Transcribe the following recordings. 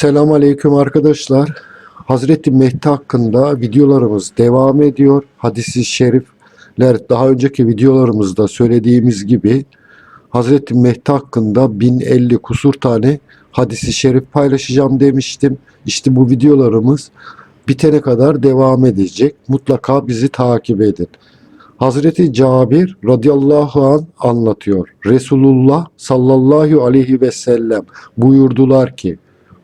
Selam aleyküm arkadaşlar. Hazreti Mehdi hakkında videolarımız devam ediyor. Hadis-i şerifler daha önceki videolarımızda söylediğimiz gibi Hazreti Mehdi hakkında 1050 kusur tane hadisi şerif paylaşacağım demiştim. İşte bu videolarımız bitene kadar devam edecek. Mutlaka bizi takip edin. Hazreti Cabir radıyallahu an anlatıyor. Resulullah sallallahu aleyhi ve sellem buyurdular ki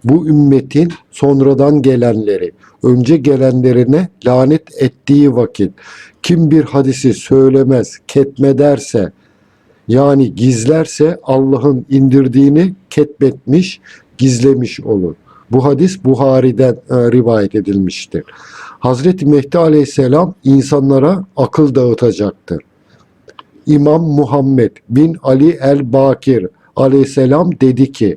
bu ümmetin sonradan gelenleri, önce gelenlerine lanet ettiği vakit kim bir hadisi söylemez, ketmederse yani gizlerse Allah'ın indirdiğini ketmetmiş, gizlemiş olur. Bu hadis Buhari'den e, rivayet edilmiştir. Hazreti Mehdi Aleyhisselam insanlara akıl dağıtacaktır. İmam Muhammed bin Ali el-Bakir Aleyhisselam dedi ki,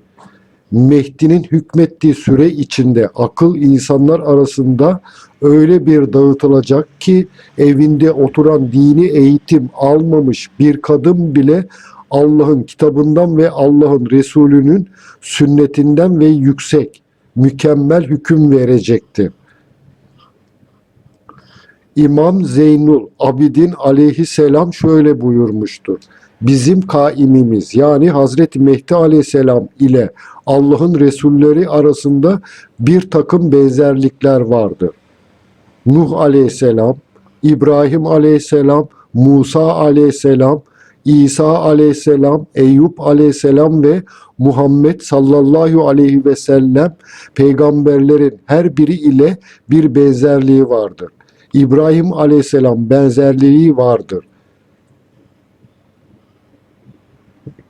Mehdi'nin hükmettiği süre içinde akıl insanlar arasında öyle bir dağıtılacak ki evinde oturan dini eğitim almamış bir kadın bile Allah'ın kitabından ve Allah'ın Resulü'nün sünnetinden ve yüksek, mükemmel hüküm verecektir. İmam Zeynul Abidin aleyhisselam şöyle buyurmuştur. Bizim kaimimiz yani Hazreti Mehdi aleyhisselam ile Allah'ın Resulleri arasında bir takım benzerlikler vardır. Nuh aleyhisselam, İbrahim aleyhisselam, Musa aleyhisselam, İsa aleyhisselam, Eyüp aleyhisselam ve Muhammed sallallahu aleyhi ve sellem peygamberlerin her biri ile bir benzerliği vardır. İbrahim aleyhisselam benzerliği vardır.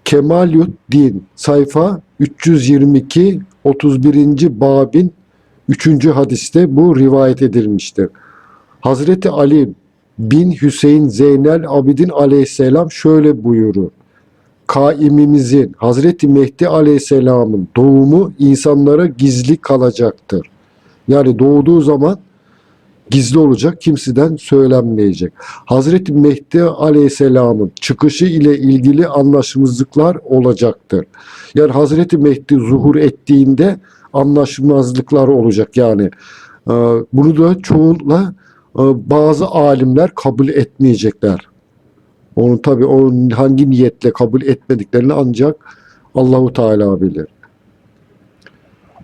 Kemaluddin sayfa 322 31. babin 3. hadiste bu rivayet edilmiştir. Hazreti Ali bin Hüseyin Zeynel Abidin aleyhisselam şöyle buyurur. Kaimimizin Hazreti Mehdi aleyhisselamın doğumu insanlara gizli kalacaktır. Yani doğduğu zaman gizli olacak, kimseden söylenmeyecek. Hazreti Mehdi Aleyhisselam'ın çıkışı ile ilgili anlaşmazlıklar olacaktır. Yani Hazreti Mehdi zuhur ettiğinde anlaşmazlıklar olacak yani. Ee, Bunu da çoğunla e, bazı alimler kabul etmeyecekler. Onun tabi onun hangi niyetle kabul etmediklerini ancak Allahu Teala bilir.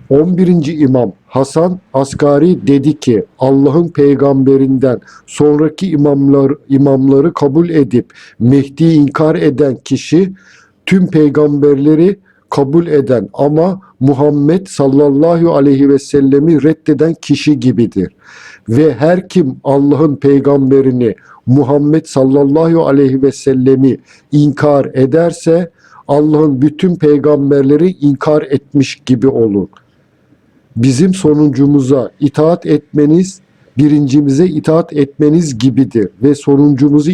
11. İmam Hasan Asgari dedi ki Allah'ın peygamberinden sonraki imamlar imamları kabul edip Mehdi'yi inkar eden kişi tüm peygamberleri kabul eden ama Muhammed sallallahu aleyhi ve sellemi reddeden kişi gibidir. Ve her kim Allah'ın peygamberini Muhammed sallallahu aleyhi ve sellemi inkar ederse Allah'ın bütün peygamberleri inkar etmiş gibi olur bizim sonuncumuza itaat etmeniz birincimize itaat etmeniz gibidir ve sonuncumuzu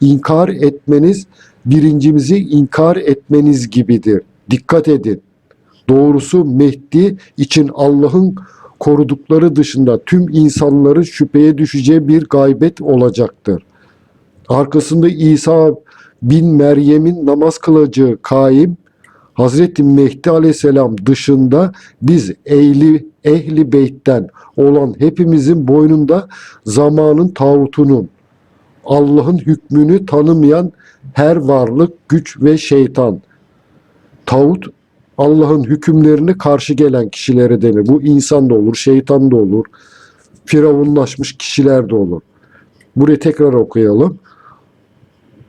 inkar etmeniz birincimizi inkar etmeniz gibidir. Dikkat edin. Doğrusu Mehdi için Allah'ın korudukları dışında tüm insanların şüpheye düşeceği bir gaybet olacaktır. Arkasında İsa bin Meryem'in namaz kılacağı kaim Hazreti Mehdi Aleyhisselam dışında biz ehli, ehli beytten olan hepimizin boynunda zamanın tağutunun, Allah'ın hükmünü tanımayan her varlık, güç ve şeytan. Tağut Allah'ın hükümlerini karşı gelen kişilere denir. Bu insan da olur, şeytan da olur, firavunlaşmış kişiler de olur. Burayı tekrar okuyalım.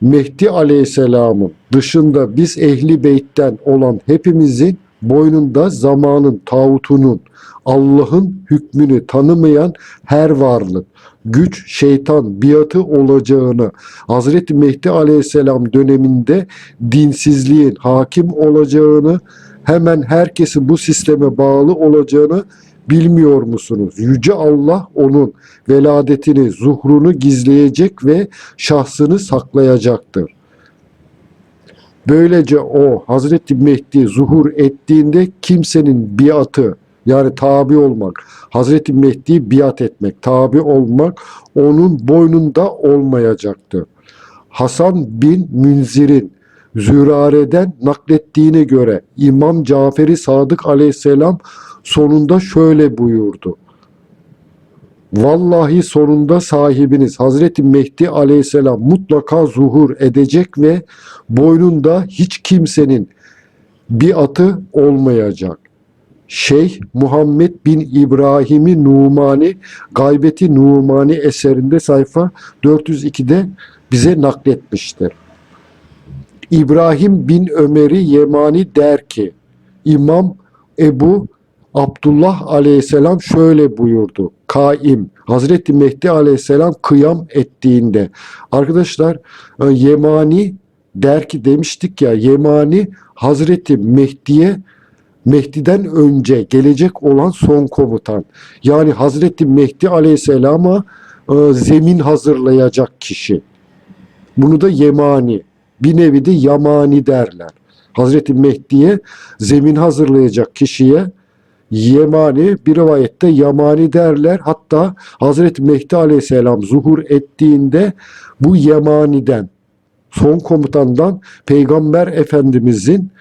Mehdi Aleyhisselam'ın dışında biz ehli beytten olan hepimizin boynunda zamanın tağutunun Allah'ın hükmünü tanımayan her varlık, güç, şeytan, biatı olacağını, Hazreti Mehdi Aleyhisselam döneminde dinsizliğin hakim olacağını, hemen herkesin bu sisteme bağlı olacağını bilmiyor musunuz? Yüce Allah onun veladetini, zuhrunu gizleyecek ve şahsını saklayacaktır. Böylece o Hazreti Mehdi zuhur ettiğinde kimsenin biatı yani tabi olmak, Hazreti Mehdi biat etmek, tabi olmak onun boynunda olmayacaktır. Hasan bin Münzir'in Zürare'den naklettiğine göre İmam Caferi Sadık aleyhisselam sonunda şöyle buyurdu. Vallahi sonunda sahibiniz Hazreti Mehdi aleyhisselam mutlaka zuhur edecek ve boynunda hiç kimsenin bir atı olmayacak. Şeyh Muhammed bin İbrahim'i Numani Gaybeti Numani eserinde sayfa 402'de bize nakletmiştir. İbrahim bin Ömer'i Yemani der ki İmam Ebu Abdullah aleyhisselam şöyle buyurdu. Kaim, Hazreti Mehdi aleyhisselam kıyam ettiğinde. Arkadaşlar e, Yemani der ki demiştik ya Yemani Hazreti Mehdi'ye Mehdi'den önce gelecek olan son komutan. Yani Hazreti Mehdi aleyhisselama e, zemin hazırlayacak kişi. Bunu da Yemani, bir nevi de Yamani derler. Hazreti Mehdi'ye zemin hazırlayacak kişiye Yemani, bir rivayette Yamani derler. Hatta Hazreti Mehdi aleyhisselam zuhur ettiğinde bu Yemani'den, son komutandan Peygamber Efendimizin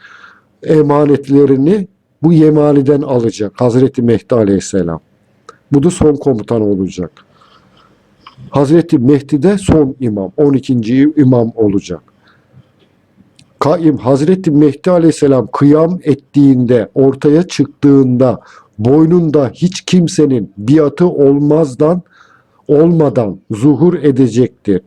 emanetlerini bu Yemani'den alacak Hazreti Mehdi Aleyhisselam. Bu da son komutan olacak. Hazreti Mehdi de son imam, 12. imam olacak. Kaim Hazreti Mehdi Aleyhisselam kıyam ettiğinde, ortaya çıktığında boynunda hiç kimsenin biatı olmazdan olmadan zuhur edecektir.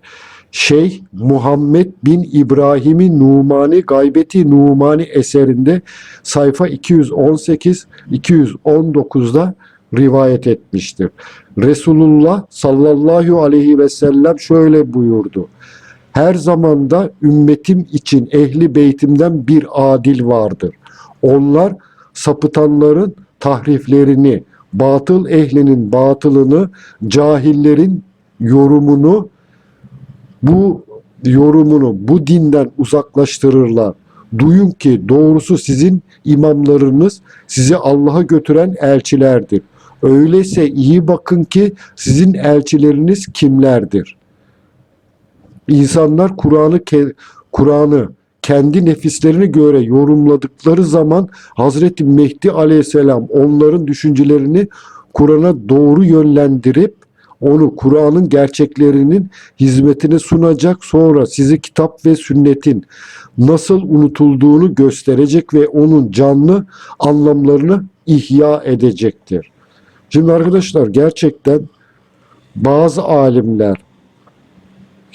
Şeyh Muhammed bin İbrahim'i Numani Gaybeti Numani eserinde sayfa 218 219'da rivayet etmiştir. Resulullah sallallahu aleyhi ve sellem şöyle buyurdu. Her zamanda ümmetim için ehli beytimden bir adil vardır. Onlar sapıtanların tahriflerini, batıl ehlinin batılını, cahillerin yorumunu bu yorumunu bu dinden uzaklaştırırlar. Duyun ki doğrusu sizin imamlarınız sizi Allah'a götüren elçilerdir. Öyleyse iyi bakın ki sizin elçileriniz kimlerdir? İnsanlar Kur'an'ı Kur'an'ı kendi nefislerine göre yorumladıkları zaman Hazreti Mehdi Aleyhisselam onların düşüncelerini Kur'an'a doğru yönlendirip onu Kur'an'ın gerçeklerinin hizmetine sunacak sonra sizi kitap ve sünnetin nasıl unutulduğunu gösterecek ve onun canlı anlamlarını ihya edecektir. Şimdi arkadaşlar gerçekten bazı alimler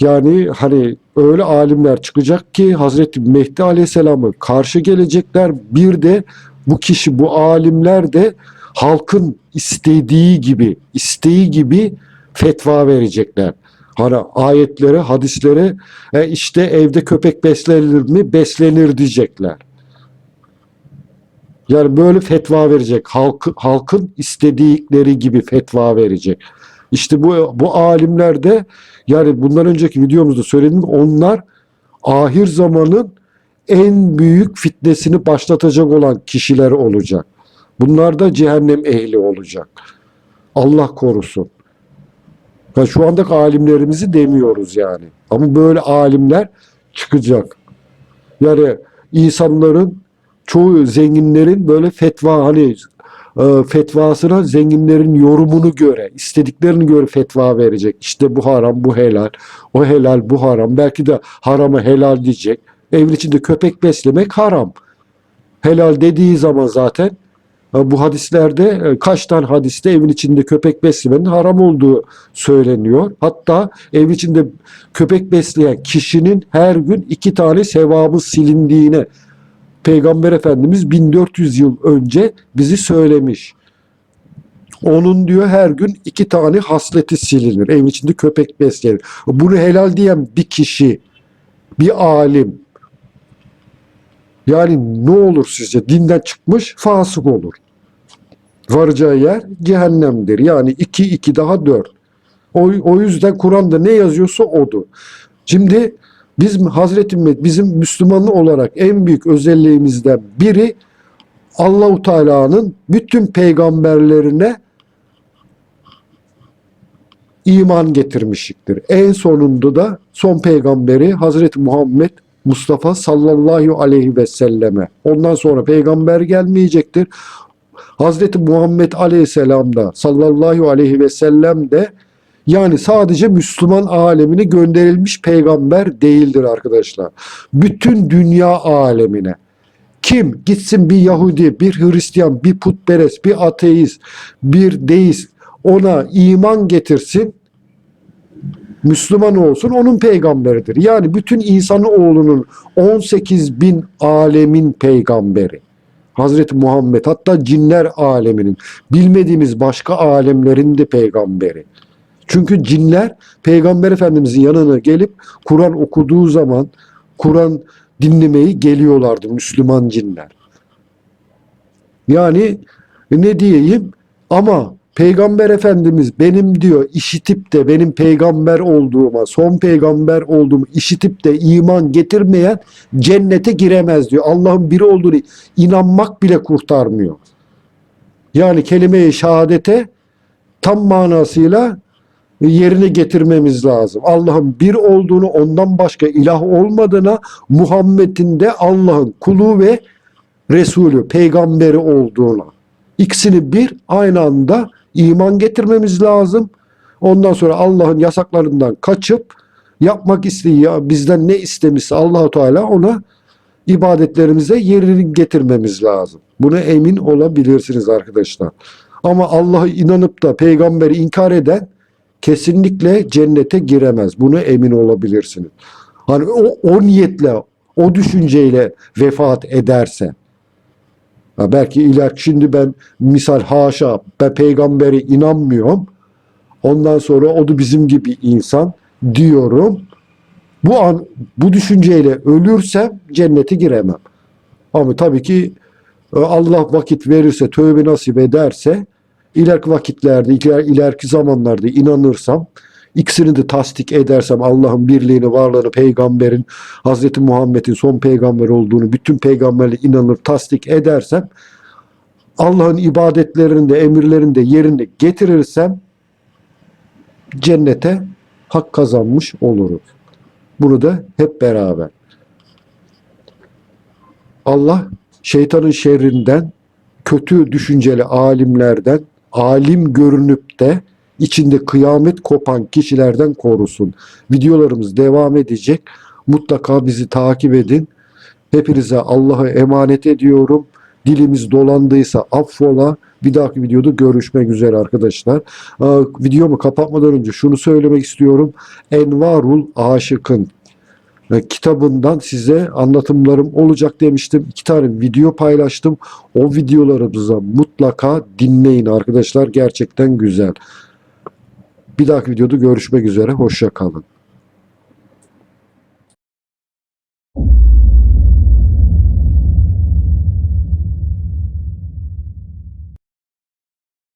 yani hani öyle alimler çıkacak ki Hazreti Mehdi Aleyhisselam'ı karşı gelecekler. Bir de bu kişi bu alimler de halkın istediği gibi, isteği gibi fetva verecekler. Hani ayetlere, hadislere e işte evde köpek beslenir mi? Beslenir diyecekler. Yani böyle fetva verecek. Halk, halkın istedikleri gibi fetva verecek. İşte bu bu alimler de yani bundan önceki videomuzda söyledim onlar ahir zamanın en büyük fitnesini başlatacak olan kişiler olacak. Bunlar da cehennem ehli olacak. Allah korusun. Ya şu andaki alimlerimizi demiyoruz yani. Ama böyle alimler çıkacak. Yani insanların çoğu zenginlerin böyle fetva hani fetvasına zenginlerin yorumunu göre, istediklerini göre fetva verecek. İşte bu haram, bu helal, o helal, bu haram. Belki de haramı helal diyecek. Evin içinde köpek beslemek haram. Helal dediği zaman zaten e, bu hadislerde e, kaç tane hadiste evin içinde köpek beslemenin haram olduğu söyleniyor. Hatta evin içinde köpek besleyen kişinin her gün iki tane sevabı silindiğine Peygamber Efendimiz 1400 yıl önce bizi söylemiş. Onun diyor her gün iki tane hasleti silinir. Evin içinde köpek beslenir. Bunu helal diyen bir kişi, bir alim. Yani ne olur sizce? Dinden çıkmış fasık olur. Varacağı yer cehennemdir. Yani iki iki daha dört. O, o yüzden Kur'an'da ne yazıyorsa odur. Şimdi biz Hazreti Mehmet bizim Müslüman olarak en büyük özelliğimizden biri Allahu Teala'nın bütün peygamberlerine iman getirmişliktir. En sonunda da son peygamberi Hazreti Muhammed Mustafa sallallahu aleyhi ve selleme. Ondan sonra peygamber gelmeyecektir. Hazreti Muhammed Aleyhisselam da sallallahu aleyhi ve sellem de yani sadece Müslüman alemine gönderilmiş peygamber değildir arkadaşlar. Bütün dünya alemine. Kim gitsin bir Yahudi, bir Hristiyan, bir putperest, bir ateist, bir deist ona iman getirsin, Müslüman olsun onun peygamberidir. Yani bütün insan oğlunun 18 bin alemin peygamberi. Hazreti Muhammed hatta cinler aleminin bilmediğimiz başka alemlerin de peygamberi. Çünkü cinler Peygamber Efendimizin yanına gelip Kur'an okuduğu zaman Kur'an dinlemeyi geliyorlardı Müslüman cinler. Yani ne diyeyim ama Peygamber Efendimiz benim diyor işitip de benim peygamber olduğuma, son peygamber olduğumu işitip de iman getirmeyen cennete giremez diyor. Allah'ın biri olduğunu inanmak bile kurtarmıyor. Yani kelime-i şehadete tam manasıyla yerine getirmemiz lazım. Allah'ın bir olduğunu, ondan başka ilah olmadığına, Muhammed'in de Allah'ın kulu ve Resulü, peygamberi olduğuna. İkisini bir aynı anda iman getirmemiz lazım. Ondan sonra Allah'ın yasaklarından kaçıp yapmak istediği bizden ne istemişse Allahu Teala ona ibadetlerimize yerini getirmemiz lazım. Buna emin olabilirsiniz arkadaşlar. Ama Allah'a inanıp da peygamberi inkar eden kesinlikle cennete giremez. Buna emin olabilirsiniz. Hani o, o niyetle, o düşünceyle vefat ederse. Ha belki ileriki şimdi ben misal haşa ben peygambere inanmıyorum. Ondan sonra o da bizim gibi insan diyorum. Bu an bu düşünceyle ölürsem cennete giremem. Ama tabii ki e, Allah vakit verirse, tövbe nasip ederse ileriki vakitlerde, iler, ileriki zamanlarda inanırsam, ikisini de tasdik edersem Allah'ın birliğini, varlığını, peygamberin, Hazreti Muhammed'in son peygamber olduğunu, bütün peygamberle inanır, tasdik edersem, Allah'ın ibadetlerini de, emirlerini de yerine getirirsem, cennete hak kazanmış oluruz. Bunu da hep beraber. Allah şeytanın şerrinden, kötü düşünceli alimlerden, alim görünüp de içinde kıyamet kopan kişilerden korusun. Videolarımız devam edecek. Mutlaka bizi takip edin. Hepinize Allah'a emanet ediyorum. Dilimiz dolandıysa affola. Bir dahaki videoda görüşmek üzere arkadaşlar. Aa, videomu kapatmadan önce şunu söylemek istiyorum. Envarul Aşık'ın kitabından size anlatımlarım olacak demiştim. İki tane video paylaştım. O videolarımızı mutlaka dinleyin arkadaşlar. Gerçekten güzel. Bir dahaki videoda görüşmek üzere. Hoşça kalın.